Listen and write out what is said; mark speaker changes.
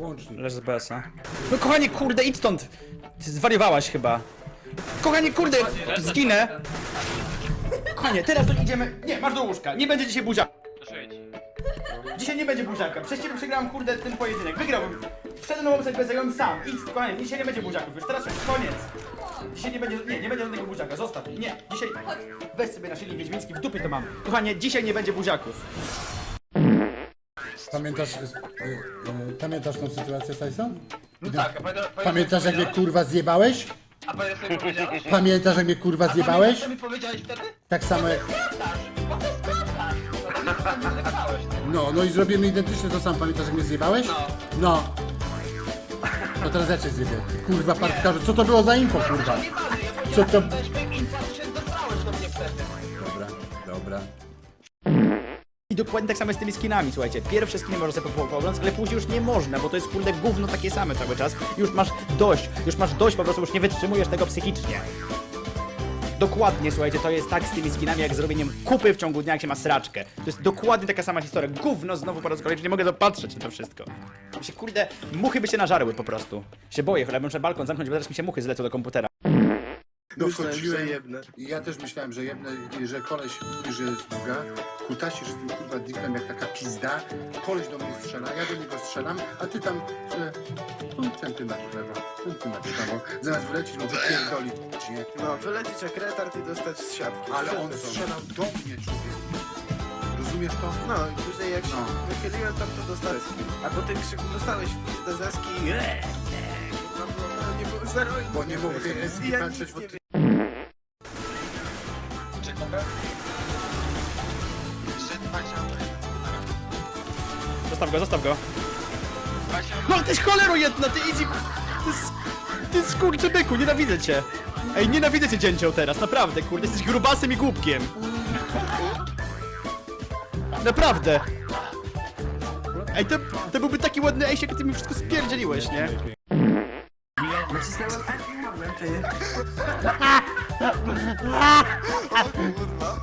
Speaker 1: Łącznik.
Speaker 2: Leż z BS-a. No kochanie, kurde, idź stąd! Ty zwariowałaś chyba. Kochanie, kurde, zginę! Kochanie, teraz to idziemy... Nie, masz do łóżka, nie będzie dzisiaj buziaka. Dzisiaj nie będzie buziaka, przez ciebie przegrałem, kurde, ten pojedynek. Wygrałbym. Wszedłem na łopsek bez sam. Idź, kochanie, dzisiaj nie będzie buziaków, już teraz już koniec. Dzisiaj nie będzie, nie, nie będzie żadnego buziaka, zostaw. Nie, dzisiaj... Weź sobie na szyli wiedźmiński, w dupie to mam. Kochanie, dzisiaj nie będzie buziaków.
Speaker 1: Pamiętasz, y, y, pamiętasz tą sytuację, Tyson?
Speaker 3: No tak, a pamiętasz,
Speaker 1: Pamiętasz jak mnie kurwa zjebałeś?
Speaker 3: A pamiętasz co mi powiedziałeś?
Speaker 1: Pamiętasz jak mnie kurwa zjebałeś?
Speaker 3: A pamiętasz co mi powiedziałeś wtedy?
Speaker 1: Tak samo jak... No, no i zrobimy identycznie to samo. Pamiętasz jak mnie zjebałeś?
Speaker 3: No.
Speaker 1: No. No teraz ja cię zjebię. Kurwa partkarzu, co to było za info kurwa? Co to...
Speaker 2: dokładnie tak samo z tymi skinami, słuchajcie. Pierwsze skiny można sobie po- pooglądać, ale później już nie można, bo to jest kurde gówno takie same cały czas. Już masz dość, już masz dość, po prostu już nie wytrzymujesz tego psychicznie. Dokładnie, słuchajcie, to jest tak z tymi skinami, jak zrobieniem kupy w ciągu dnia, jak się ma sraczkę. To jest dokładnie taka sama historia. Gówno znowu po raz kolejny, nie mogę dopatrzeć na to wszystko. Mi się, kurde, muchy by się nażarły po prostu. Się boję, cholera, muszę balkon zamknąć, bo teraz mi się muchy zlecą do komputera.
Speaker 1: No
Speaker 4: Myślałem,
Speaker 1: wchodziłem
Speaker 4: że jebnę.
Speaker 1: i ja też myślałem, że jedne, że koleś mówi, że jest długa, kutasi, że z tym kurwa diplem jak taka pizda, koleś do mnie strzela, ja do niego strzelam, a ty tam, że pół centymetr w lewo, centymetr w prawo, zamiast wylecieć, mu wypierdolić, nie?
Speaker 4: No, wylecieć jak retard i dostać z siatki.
Speaker 1: Ale on strzelał do mnie, człowiek. Rozumiesz to?
Speaker 4: No i później jak się
Speaker 1: No.
Speaker 4: wychyliłem tam to dostałeś. A po tym krzyku dostałeś w pizdę zeski. Eee, No, było to nie było zero i
Speaker 1: Bo nie tej
Speaker 4: I ja
Speaker 1: patrzeć,
Speaker 4: nic
Speaker 1: bo
Speaker 4: nie
Speaker 1: ty...
Speaker 2: Zostaw go, zostaw go.
Speaker 3: 20
Speaker 2: No tyś cholero jedna, ty idź... Ty, s- ty skurczybyku, nienawidzę cię. Ej, nienawidzę cię dzięcioł teraz, naprawdę, kurde, jesteś grubasem i głupkiem. Naprawdę. Ej, to, to byłby taki ładny ejś, jak ty mi wszystko spierdzieliłeś, nie?
Speaker 5: Nacisnąłem i mogłem, ty. 얼굴 보는 거야?